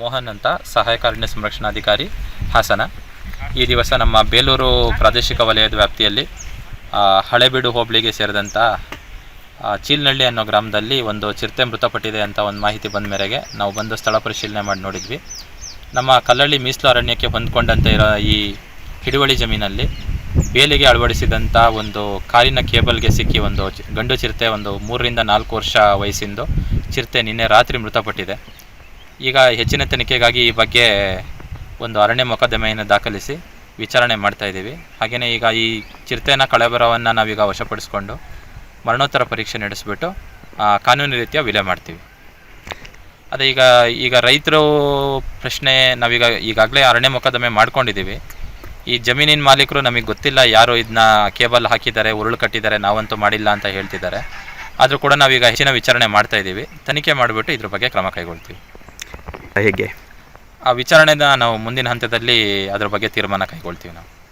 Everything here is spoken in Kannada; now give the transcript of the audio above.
ಮೋಹನ್ ಅಂತ ಸಹಾಯಕ ಅರಣ್ಯ ಸಂರಕ್ಷಣಾಧಿಕಾರಿ ಹಾಸನ. ಈ ದಿವಸ ನಮ್ಮ ಬೇಲೂರು ಪ್ರಾದೇಶಿಕ ವಲಯದ ವ್ಯಾಪ್ತಿಯಲ್ಲಿ ಹಳೆಬೀಡು ಹೋಬಳಿಗೆ ಸೇರಿದಂಥ ಚೀಲ್ನಳ್ಳಿ ಅನ್ನೋ ಗ್ರಾಮದಲ್ಲಿ ಒಂದು ಚಿರತೆ ಮೃತಪಟ್ಟಿದೆ ಅಂತ ಒಂದು ಮಾಹಿತಿ ಬಂದ ಮೇರೆಗೆ ನಾವು ಬಂದು ಸ್ಥಳ ಪರಿಶೀಲನೆ ಮಾಡಿ ನೋಡಿದ್ವಿ. ನಮ್ಮ ಕಲ್ಲಳ್ಳಿ ಮೀಸಲು ಅರಣ್ಯಕ್ಕೆ ಹೊಂದ್ಕೊಂಡಂತೆ ಇರೋ ಈ ಹಿಡುವಳಿ ಜಮೀನಲ್ಲಿ ಬೇಲಿಗೆ ಅಳವಡಿಸಿದಂಥ ಒಂದು ಕಾರಿನ ಕೇಬಲ್ಗೆ ಸಿಕ್ಕಿ ಒಂದು ಗಂಡು ಚಿರತೆ ಒಂದು ಮೂರರಿಂದ ನಾಲ್ಕು ವರ್ಷ ವಯಸ್ಸಿಂದು ಚಿರತೆ ನಿನ್ನೆ ರಾತ್ರಿ ಮೃತಪಟ್ಟಿದೆ. ಈಗ ಹೆಚ್ಚಿನ ತನಿಖೆಗಾಗಿ ಈ ಬಗ್ಗೆ ಒಂದು ಅರಣ್ಯ ಮೊಕದ್ದಮೆಯನ್ನು ದಾಖಲಿಸಿ ವಿಚಾರಣೆ ಮಾಡ್ತಾ ಇದ್ದೀವಿ. ಹಾಗೆಯೇ ಈಗ ಈ ಚಿರತೆನ ಕಳೆಬರವನ್ನು ನಾವೀಗ ವಶಪಡಿಸ್ಕೊಂಡು ಮರಣೋತ್ತರ ಪರೀಕ್ಷೆ ನಡೆಸಿಬಿಟ್ಟು ಕಾನೂನು ರೀತಿಯ ವಿಲೆ ಮಾಡ್ತೀವಿ. ಅದೇ ಈಗ ಈಗ ರೈತರು ಪ್ರಶ್ನೆ ನಾವೀಗ ಈಗಾಗಲೇ ಅರಣ್ಯ ಮೊಕದ್ದಮೆ ಮಾಡ್ಕೊಂಡಿದ್ದೀವಿ. ಈ ಜಮೀನಿನ ಮಾಲೀಕರು ನಮಗೆ ಗೊತ್ತಿಲ್ಲ ಯಾರು ಇದನ್ನ ಕೇಬಲ್ ಹಾಕಿದ್ದಾರೆ, ಉರುಳು ಕಟ್ಟಿದ್ದಾರೆ, ನಾವಂತೂ ಮಾಡಿಲ್ಲ ಅಂತ ಹೇಳ್ತಿದ್ದಾರೆ. ಆದರೂ ಕೂಡ ನಾವೀಗ ಹೆಚ್ಚಿನ ವಿಚಾರಣೆ ಮಾಡ್ತಾ ಇದ್ದೀವಿ. ತನಿಖೆ ಮಾಡಿಬಿಟ್ಟು ಇದ್ರ ಬಗ್ಗೆ ಕ್ರಮ ಕೈಗೊಳ್ತೀವಿ. ಹೇಗೆ? ಆ ವಿಚಾರಣೆನ ನಾವು ಮುಂದಿನ ಹಂತದಲ್ಲಿ ಅದ್ರ ಬಗ್ಗೆ ತೀರ್ಮಾನ ಕೈಗೊಳ್ತೀವಿ ನಾವು.